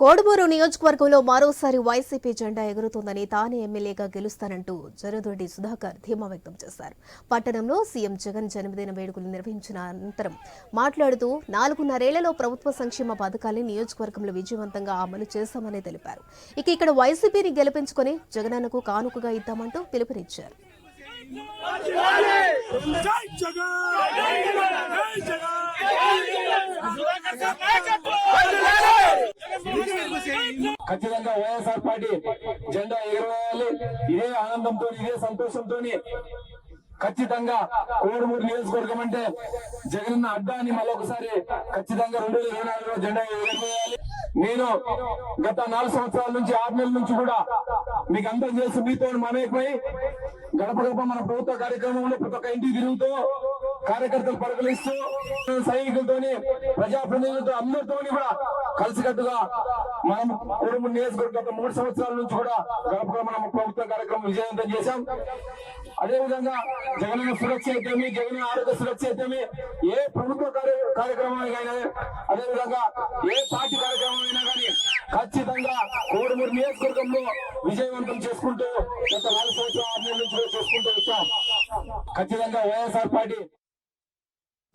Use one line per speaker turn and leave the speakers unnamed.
కోడుమూరు నియోజకవర్గంలో మరోసారి వైసీపీ జెండా ఎగురుతుందని తానే ఎమ్మెల్యేగా గెలుస్తానంటూ జరదొడ్డి సుధాకర్ ధీమా వ్యక్తం చేశారు. పట్టణంలో సీఎం జగన్ జన్మదిన వేడుకలు నిర్వహించిన అనంతరం మాట్లాడుతూ నాలుగున్నరేళ్ళలో ప్రభుత్వ సంక్షేమ పథకాల్ని నియోజకవర్గంలో విజయవంతంగా అమలు చేశామని తెలిపారు. ఇక ఇక్కడ వైసీపీని గెలిపించుకొని జగనన్నకు కానుకగా ఇద్దామంటూ పిలుపునిచ్చారు
జై జగన్ జై జగన్
ఖచ్చితంగా వైఎస్ఆర్ పార్టీ జెండా ఎగరవేయాలి. ఇదే ఆనందంతో ఇదే సంతోషంతో ఖచ్చితంగా కోడుమూరు నియోజకవర్గం అంటే జగనన్న అడ్డాన్ని మరొకసారి ఖచ్చితంగా రెండు వేల ఇరవై నాలుగులో జెండా ఎగరవేయాలి. నేను గత నాలుగు సంవత్సరాల నుంచి ఆరు నెలల నుంచి కూడా మీకు అందం చేసి మీతో మనమైపోయి గడప గడప మన ప్రభుత్వ కార్యక్రమంలో ప్రతి ఒక్క ఇంటికి తిరుగుతూ కార్యకర్తలు పరిగణిస్తూ సైనికులతోని ప్రజాప్రతినిధులతో అందరితోని కూడా కలిసికట్టుగా మనం కుటుంబ నియోజకవర్గం గత మూడు సంవత్సరాల నుంచి కూడా గడపగా మనం ప్రభుత్వ కార్యక్రమం విజయవంతం చేశాం. అదేవిధంగా జగన్ సురక్ష అయితేమి జగన్ ఆరోగ్య సురక్ష అయితేమి ఏ ప్రభుత్వ కార్య- కార్యక్రమం అయినా అదేవిధంగా ఏ పార్టీ కార్యక్రమం అయినా కానీ ఖచ్చితంగా కోడుమూరు నియోజకవర్గంలో విజయవంతం చేసుకుంటూ గత నాలుగు సంవత్సరాల ఆరు నెలల నుంచి చేసుకుంటూ వచ్చాం. ఖచ్చితంగా వైఎస్ఆర్ పార్టీ